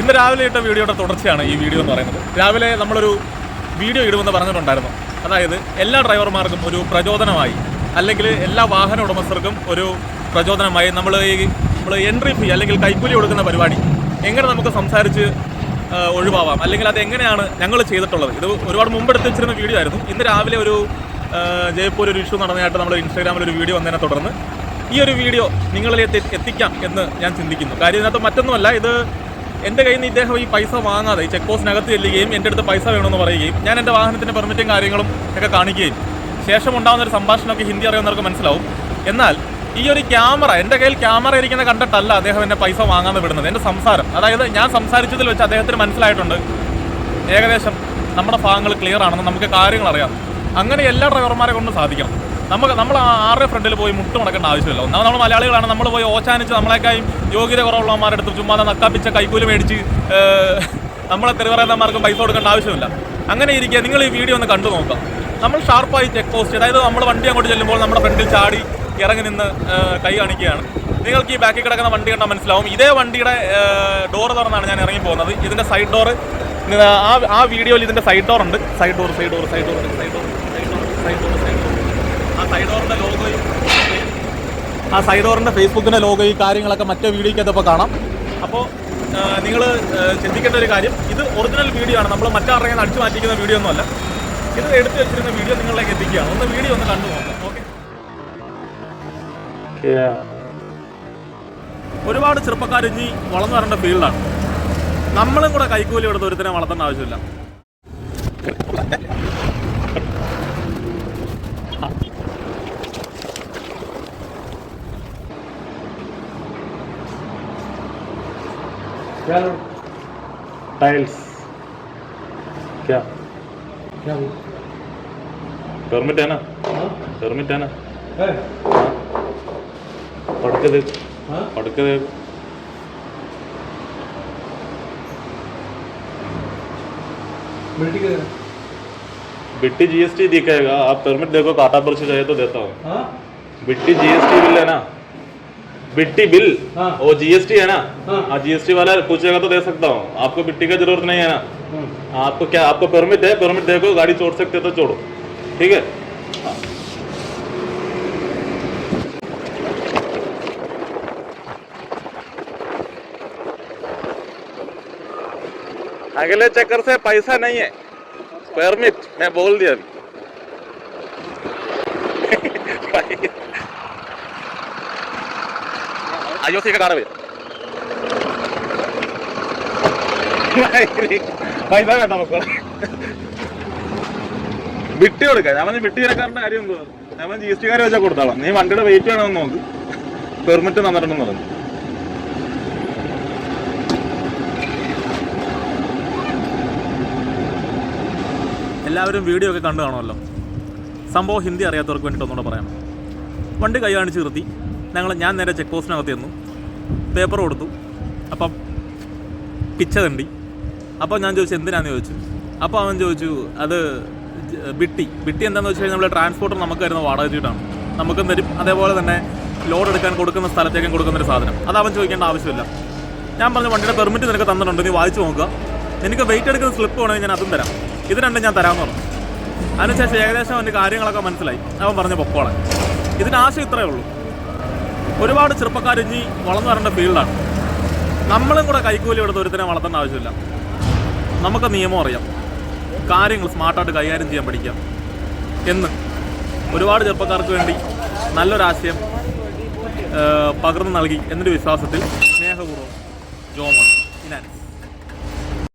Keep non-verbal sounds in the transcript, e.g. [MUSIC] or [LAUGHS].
ഇന്ന് രാവിലെ ഇട്ട വീഡിയോയുടെ തുടർച്ചയാണ് ഈ വീഡിയോ എന്ന് പറയുന്നത്. രാവിലെ നമ്മളൊരു വീഡിയോ ഇടുമെന്ന് പറഞ്ഞിട്ടുണ്ടായിരുന്നു. അതായത് എല്ലാ ഡ്രൈവർമാർക്കും ഒരു പ്രചോദനമായി അല്ലെങ്കിൽ എല്ലാ വാഹന ഉടമസ്ഥർക്കും ഒരു പ്രചോദനമായി നമ്മൾ ഈ നമ്മൾ എൻട്രി ഫീ അല്ലെങ്കിൽ കൈക്കൂലി കൊടുക്കുന്ന പരിപാടി എങ്ങനെ നമുക്ക് സംസാരിച്ച് ഒഴിവാവാം അല്ലെങ്കിൽ അത് എങ്ങനെയാണ് ഞങ്ങൾ ചെയ്തിട്ടുള്ളത്. ഇത് ഒരുപാട് മുമ്പ് എടുത്ത് വെച്ചിരുന്ന വീഡിയോ ആയിരുന്നു. ഇന്ന് രാവിലെ ഒരു ജയ്പൂർ ഒരു ഇഷ്യൂ നടന്നതായിട്ട് നമ്മൾ ഇൻസ്റ്റാഗ്രാമിൽ ഒരു വീഡിയോ വന്നതിനെ തുടർന്ന് ഈ ഒരു വീഡിയോ നിങ്ങളിലേക്ക് എത്തി- എത്തിക്കാം എന്ന് ഞാൻ ചിന്തിക്കുന്നു. കാര്യം ഇതിനകത്ത് മറ്റൊന്നുമല്ല ഇത് എന്റെ കയ്യിൽ നിന്ന് ഇദ്ദേഹം ഈ പൈസ വാങ്ങാതെ ഈ ചെക്ക് പോസ്റ്റിനകത്ത് ചെല്ലുകയും എന്റെ അടുത്ത് പൈസ വേണമെന്ന് പറയുകയും ഞാൻ എന്റെ വാഹനത്തിന്റെ പെർമിറ്റും കാര്യങ്ങളും ഒക്കെ കാണിക്കുകയും ശേഷം ഉണ്ടാകുന്ന ഒരു സംഭാഷണമൊക്കെ ഹിന്ദി അറിയുന്നവർക്ക് മനസ്സിലാവും. എന്നാൽ ഈ ഒരു ക്യാമറ എന്റെ കയ്യിൽ ക്യാമറ ഇരിക്കുന്ന കണ്ടിട്ടല്ല അദ്ദേഹം എന്റെ പൈസ വാങ്ങാമെന്ന് വിടുന്നത്. എന്റെ സംസാരം അതായത് ഞാൻ സംസാരിച്ചതിൽ വെച്ച് അദ്ദേഹത്തിന് മനസ്സിലായിട്ടുണ്ട്. ഏകദേശം നമ്മുടെ ഭാഗങ്ങൾ ക്ലിയർ ആണെന്ന് നമുക്ക് കാര്യങ്ങൾ അറിയാം. അങ്ങനെ എല്ലാ ഡ്രൈവർമാരെ കൊണ്ടും സാധിക്കണം. നമുക്ക് നമ്മൾ ആരുടെ ഫ്രണ്ടിൽ പോയി മുട്ട് മുടക്കേണ്ട ആവശ്യമില്ല. ഒന്നാമത് നമ്മൾ മലയാളികളാണ്. നമ്മൾ പോയി ഓച്ചാനിച്ച് നമ്മളെക്കായും യോഗ്യത കുറവുള്ളവന്മാരുടെ അടുത്ത് ചുമ്മാ നക്കാപ്പിച്ച കൈക്കൂലി മേടിച്ച് നമ്മളെ തെരുവറേതന്മാർക്കും പൈസ കൊടുക്കേണ്ട ആവശ്യമില്ല. അങ്ങനെ ഇരിക്കുക നിങ്ങൾ ഈ വീഡിയോ ഒന്ന് കണ്ടു നോക്കാം നമ്മൾ ഷാർപ്പായി ചെക്ക് പോസ്റ്റ് അതായത് നമ്മൾ വണ്ടി അങ്ങോട്ട് ചെല്ലുമ്പോൾ നമ്മുടെ ഫ്രണ്ടിൽ ചാടി ഇറങ്ങി നിന്ന് കൈ കാണിക്കുകയാണ്. നിങ്ങൾക്ക് ഈ ബാക്കിൽ കിടക്കുന്ന വണ്ടി കണ്ടാൽ മനസ്സിലാവും. ഇതേ വണ്ടിയുടെ ഡോർ തുറന്നാണ് ഞാൻ ഇറങ്ങി പോകുന്നത്. ഇതിന്റെ സൈഡ് ഡോർ ആ ആ വീഡിയോയിൽ ഇതിന്റെ സൈഡ് ഡോർ ഉണ്ട്. Side door side door side door side door side door side door side door ആ സൈഡ് ഡോറിന്റെ ലോഗോയും ആ സൈഡോറിന്റെ ഡോറിന്റെ ഫേസ്ബുക്കിന്റെ ലോഗോ ഈ കാര്യങ്ങളൊക്കെ മറ്റേ വീഡിയോയ്ക്കകത്തപ്പോൾ കാണാം. അപ്പോൾ നിങ്ങൾ ചിന്തിക്കേണ്ട ഒരു കാര്യം ഇത് ഒറിജിനൽ വീഡിയോ ആണ്. നമ്മൾ മറ്റാരുടെ കയ്യിൽ നിന്ന് അടിച്ചു മാറ്റിക്കുന്ന വീഡിയോ ഒന്നുമല്ല ഇത് എടുത്തു വെച്ചിരുന്ന വീഡിയോ നിങ്ങളിലേക്ക് എത്തിക്കുകയാണ്. ഒന്ന് വീഡിയോ ഒന്ന് കണ്ടു നോക്കാം. ഓക്കെ ഒരുപാട് ചെറുപ്പക്കാർ ഇനി വളർന്നു വരേണ്ട ഫീൽഡാണ് നമ്മളും കൂടെ കൈക്കൂലി എടുത്ത് ഒരുത്തിനെ വളർത്തേണ്ട ആവശ്യമില്ല. यार टाइल्स। क्या? क्या परमिट है ना? परमिट है ना? हाँ। पढ़ के देख। पढ़ के देख। बिट्टी जीएसटी दिखेगा आप परमिट देखो काटा पर्ची चाहिए तो देता हूँ। बिट्टी जीएसटी बिल है ना? बिट्टी बिल? हाँ। वो जीएसटी है ना? हाँ। हाँ जीएसटी वाला पूछेगा तो दे सकता हूँ। आपको बिट्टी का ज़रूरत नहीं है ना? हाँ आपको क्या आपको परमिट है? परमिट देखो गाड़ी छोड़ सकते तो छोड़ो। ठीक है? अगले चक्कर से पैसा नहीं है। परमिट मैं बोल दिया अभी। [LAUGHS] അയോസയൊക്കെ കാണാൻ വരും പൈസ വേണ്ട മക്കളെ. വിട്ടി കൊടുക്ക. ഞാൻ പറഞ്ഞു വിട്ടി കാര്യം എന്തോ ഞാൻ ജി എസ് ടിക്കാരെ വെച്ചാൽ കൊടുത്തോളാം. നീ വണ്ടിയുടെ വെയിറ്റ് വേണമെന്ന് നോക്ക്. പെർമിറ്റ് തന്നിട്ടുണ്ടെന്ന് പറഞ്ഞു. എല്ലാവരും വീഡിയോ ഒക്കെ കണ്ടു കാണുമല്ലോ. സംഭവം ഹിന്ദി അറിയാത്തവർക്ക് വേണ്ടിയിട്ട് ഒന്നുകൂടെ പറയാം. വണ്ടി കൈ കാണിച്ച് നിർത്തി. ഞങ്ങൾ ഞാൻ നേരെ ചെക്ക് പോസ്റ്റിനകത്ത് ചെന്നു. പേപ്പർ കൊടുത്തു. അപ്പം പിച്ച തണ്ടി അപ്പോൾ ഞാൻ ചോദിച്ചു എന്തിനാന്ന് ചോദിച്ചു? അപ്പോൾ അവൻ ചോദിച്ചു അത് ബിട്ടി ബിട്ടി എന്താണെന്ന് വെച്ച് കഴിഞ്ഞാൽ നമ്മൾ ട്രാൻസ്പോർട്ടർ നമുക്ക് തരുന്ന വാടക ചീട്ടാണ്. നമുക്കും തരും? അതേപോലെ തന്നെ ലോഡ് എടുക്കാൻ കൊടുക്കുന്ന സ്ഥലത്തേക്കും കൊടുക്കുന്ന ഒരു സാധനം. അത് അവൻ ചോദിക്കേണ്ട ആവശ്യമില്ല. ഞാൻ പറഞ്ഞു വണ്ടിയുടെ പെർമിറ്റ് നിനക്ക് തന്നിട്ടുണ്ട് നീ വായിച്ചു നോക്കുക. നിനക്ക് വെയിറ്റ് എടുക്കുന്ന സ്ലിപ്പ് വേണമെങ്കിൽ ഞാൻ അതും തരാം. ഇത് രണ്ടും ഞാൻ തരാമെന്ന് പറഞ്ഞു. അതിനുശേഷം ഏകദേശം അവന്റെ കാര്യങ്ങളൊക്കെ മനസ്സിലായി. അവൻ പറഞ്ഞു പൊക്കോളെ ഇതിന്റെ ആശയം ഇത്രയേ ഉള്ളൂ. ഒരുപാട് ചെറുപ്പക്കാർ ഇനി വളർന്നു വരേണ്ട ഫീൽഡാണ്. നമ്മളും കൂടെ കൈക്കൂലി എടുത്ത് ഒരുത്തിനെ വളർത്തേണ്ട ആവശ്യമില്ല. നമുക്ക് നിയമം അറിയാം. കാര്യങ്ങൾ സ്മാർട്ടായിട്ട് കൈകാര്യം ചെയ്യാൻ പഠിക്കാം. എന്ന്. ഒരുപാട് ചെറുപ്പക്കാർക്ക് വേണ്ടി നല്ലൊരാശയം പകർന്നു നൽകി എന്നൊരു വിശ്വാസത്തിൽ സ്നേഹപൂർവം ജോമോൻ.